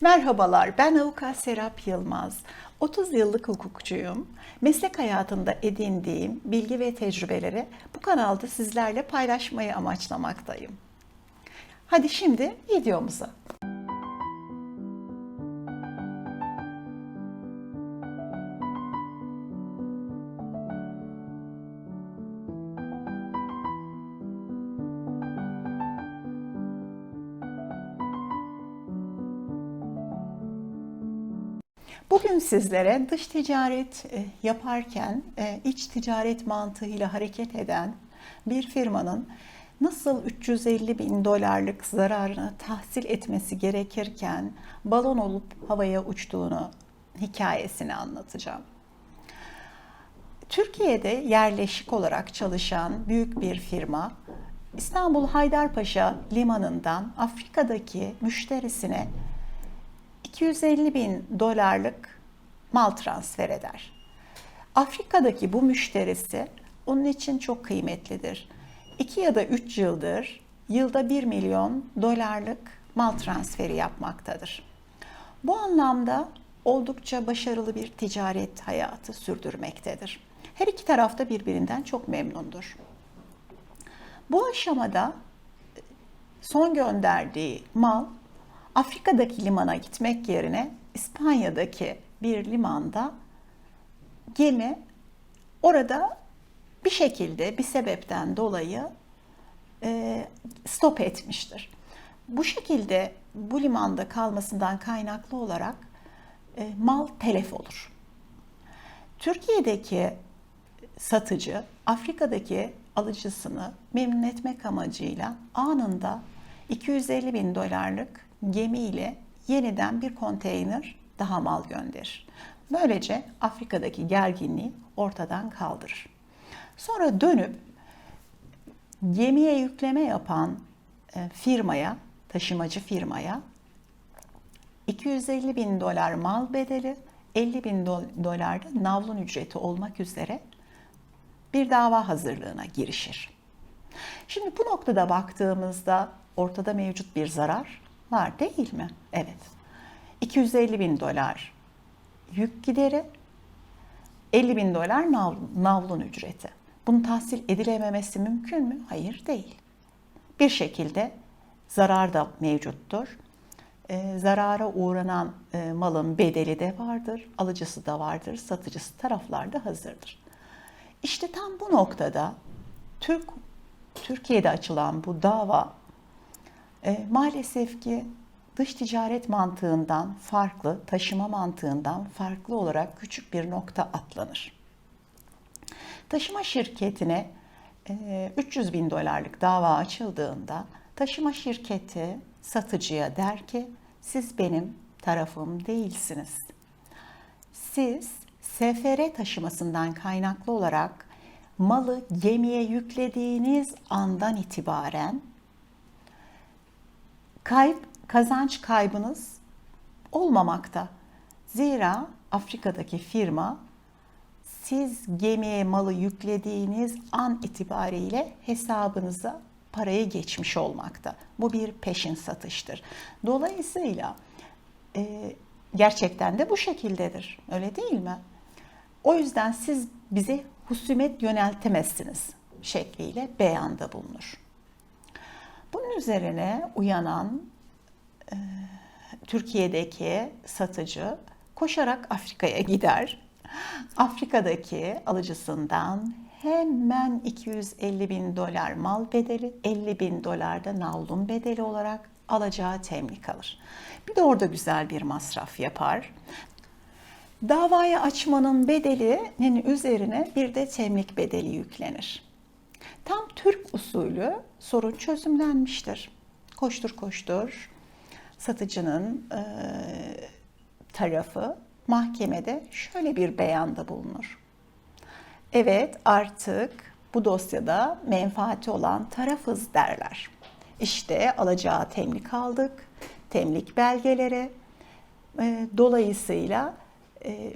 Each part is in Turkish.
Merhabalar, ben avukat Serap Yılmaz. 30 yıllık hukukçuyum. Meslek hayatında edindiğim bilgi ve tecrübeleri bu kanalda sizlerle paylaşmayı amaçlamaktayım. Hadi şimdi videomuza. Bugün sizlere dış ticaret e, yaparken e, iç ticaret mantığıyla hareket eden bir firmanın nasıl 350 bin dolarlık zararını tahsil etmesi gerekirken balon olup havaya uçtuğunu hikayesini anlatacağım. Türkiye'de yerleşik olarak çalışan büyük bir firma İstanbul Haydarpaşa limanından Afrika'daki müşterisine 250 bin dolarlık mal transfer eder. Afrika'daki bu müşterisi onun için çok kıymetlidir. 2 ya da 3 yıldır yılda 1 milyon dolarlık mal transferi yapmaktadır. Bu anlamda oldukça başarılı bir ticaret hayatı sürdürmektedir. Her iki taraf da birbirinden çok memnundur. Bu aşamada son gönderdiği mal Afrika'daki limana gitmek yerine İspanya'daki bir limanda gemi orada bir şekilde bir sebepten dolayı e, stop etmiştir. Bu şekilde bu limanda kalmasından kaynaklı olarak e, mal telef olur. Türkiye'deki satıcı Afrika'daki alıcısını memnun etmek amacıyla anında 250 bin dolarlık gemiyle yeniden bir konteyner daha mal gönderir. Böylece Afrika'daki gerginliği ortadan kaldırır. Sonra dönüp gemiye yükleme yapan e, firmaya, taşımacı firmaya 250 bin dolar mal bedeli, 50 bin dolar da navlun ücreti olmak üzere bir dava hazırlığına girişir. Şimdi bu noktada baktığımızda ortada mevcut bir zarar var değil mi? Evet. 250 bin dolar yük gideri, 50 bin dolar nav, navlun ücreti. Bunun tahsil edilememesi mümkün mü? Hayır değil. Bir şekilde zarar da mevcuttur. E, zarara uğranan e, malın bedeli de vardır, alıcısı da vardır, satıcısı taraflar da hazırdır. İşte tam bu noktada Türk Türkiye'de açılan bu dava e, maalesef ki dış ticaret mantığından farklı, taşıma mantığından farklı olarak küçük bir nokta atlanır. Taşıma şirketine e, 300 bin dolarlık dava açıldığında taşıma şirketi satıcıya der ki siz benim tarafım değilsiniz. Siz SFR taşımasından kaynaklı olarak malı gemiye yüklediğiniz andan itibaren kayıp kazanç kaybınız olmamakta. Zira Afrika'daki firma siz gemiye malı yüklediğiniz an itibariyle hesabınıza parayı geçmiş olmakta. Bu bir peşin satıştır. Dolayısıyla e, gerçekten de bu şekildedir. Öyle değil mi? O yüzden siz bize husumet yöneltemezsiniz şekliyle beyanda bulunur. Bunun üzerine uyanan e, Türkiye'deki satıcı koşarak Afrika'ya gider. Afrika'daki alıcısından hemen 250 bin dolar mal bedeli, 50 bin dolar da navlun bedeli olarak alacağı temlik alır. Bir de orada güzel bir masraf yapar. Davayı açmanın bedelinin üzerine bir de temlik bedeli yüklenir. Tam Türk usulü sorun çözümlenmiştir. Koştur koştur satıcının e, tarafı mahkemede şöyle bir beyanda bulunur. Evet artık bu dosyada menfaati olan tarafız derler. İşte alacağı temlik aldık, temlik belgeleri. E, dolayısıyla e,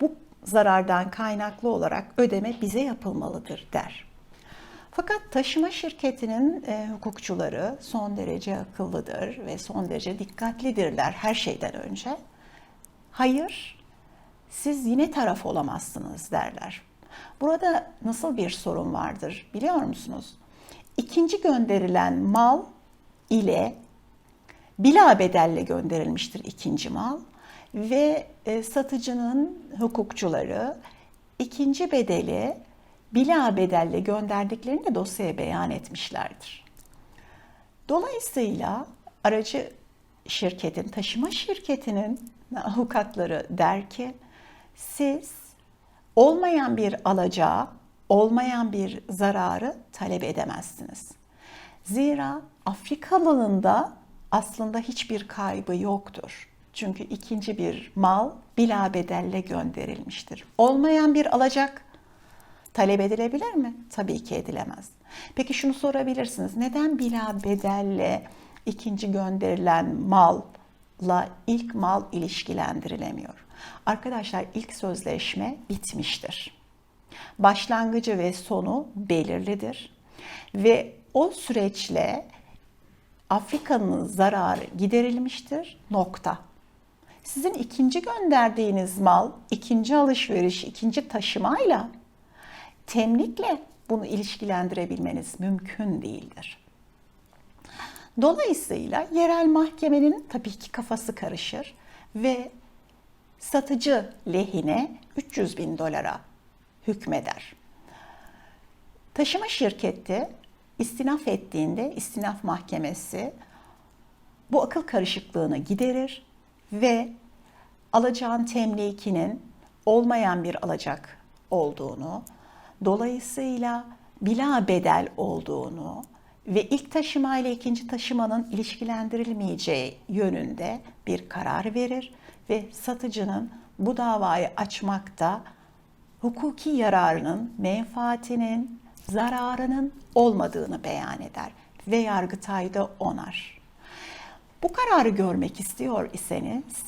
bu zarardan kaynaklı olarak ödeme bize yapılmalıdır der. Fakat taşıma şirketinin e, hukukçuları son derece akıllıdır ve son derece dikkatlidirler her şeyden önce. Hayır, siz yine taraf olamazsınız derler. Burada nasıl bir sorun vardır biliyor musunuz? İkinci gönderilen mal ile bila bedelle gönderilmiştir ikinci mal ve e, satıcının hukukçuları ikinci bedeli bila bedelle gönderdiklerini de dosyaya beyan etmişlerdir. Dolayısıyla aracı şirketin, taşıma şirketinin avukatları der ki siz olmayan bir alacağı, olmayan bir zararı talep edemezsiniz. Zira Afrikalının da aslında hiçbir kaybı yoktur. Çünkü ikinci bir mal bila bedelle gönderilmiştir. Olmayan bir alacak talep edilebilir mi? Tabii ki edilemez. Peki şunu sorabilirsiniz. Neden bila bedelle ikinci gönderilen malla ilk mal ilişkilendirilemiyor? Arkadaşlar ilk sözleşme bitmiştir. Başlangıcı ve sonu belirlidir. Ve o süreçle Afrika'nın zararı giderilmiştir. Nokta. Sizin ikinci gönderdiğiniz mal, ikinci alışveriş, ikinci taşımayla temlikle bunu ilişkilendirebilmeniz mümkün değildir. Dolayısıyla yerel mahkemenin tabii ki kafası karışır ve satıcı lehine 300 bin dolara hükmeder. Taşıma şirketi istinaf ettiğinde istinaf mahkemesi bu akıl karışıklığını giderir ve alacağın temlikinin olmayan bir alacak olduğunu, dolayısıyla bila bedel olduğunu ve ilk taşıma ile ikinci taşımanın ilişkilendirilmeyeceği yönünde bir karar verir ve satıcının bu davayı açmakta hukuki yararının, menfaatinin, zararının olmadığını beyan eder ve Yargıtay'da onar. Bu kararı görmek istiyor iseniz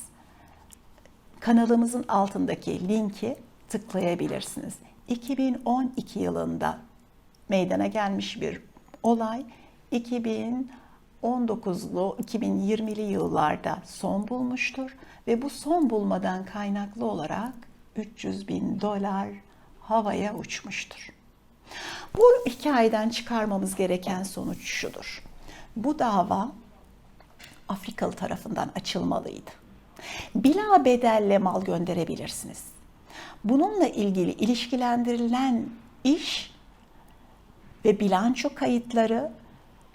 kanalımızın altındaki linki tıklayabilirsiniz. 2012 yılında meydana gelmiş bir olay 2019'lu 2020'li yıllarda son bulmuştur ve bu son bulmadan kaynaklı olarak 300 bin dolar havaya uçmuştur. Bu hikayeden çıkarmamız gereken sonuç şudur. Bu dava Afrikalı tarafından açılmalıydı. Bila bedelle mal gönderebilirsiniz. Bununla ilgili ilişkilendirilen iş ve bilanço kayıtları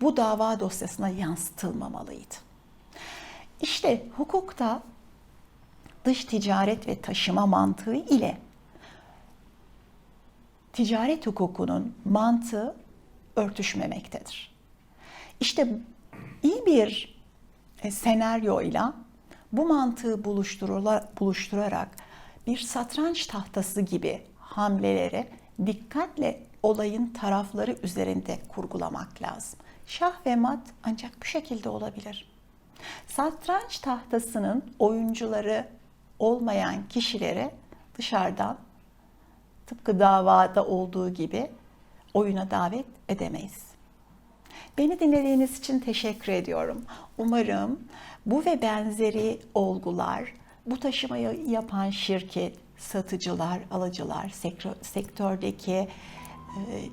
bu dava dosyasına yansıtılmamalıydı. İşte hukukta dış ticaret ve taşıma mantığı ile ticaret hukukunun mantığı örtüşmemektedir. İşte iyi bir e, senaryoyla bu mantığı buluşturarak bir satranç tahtası gibi hamleleri dikkatle olayın tarafları üzerinde kurgulamak lazım. Şah ve mat ancak bu şekilde olabilir. Satranç tahtasının oyuncuları olmayan kişileri dışarıdan tıpkı davada olduğu gibi oyuna davet edemeyiz. Beni dinlediğiniz için teşekkür ediyorum. Umarım bu ve benzeri olgular, bu taşımayı yapan şirket, satıcılar, alıcılar, sektördeki e,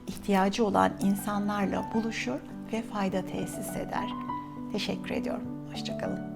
ihtiyacı olan insanlarla buluşur ve fayda tesis eder. Teşekkür ediyorum. Hoşçakalın.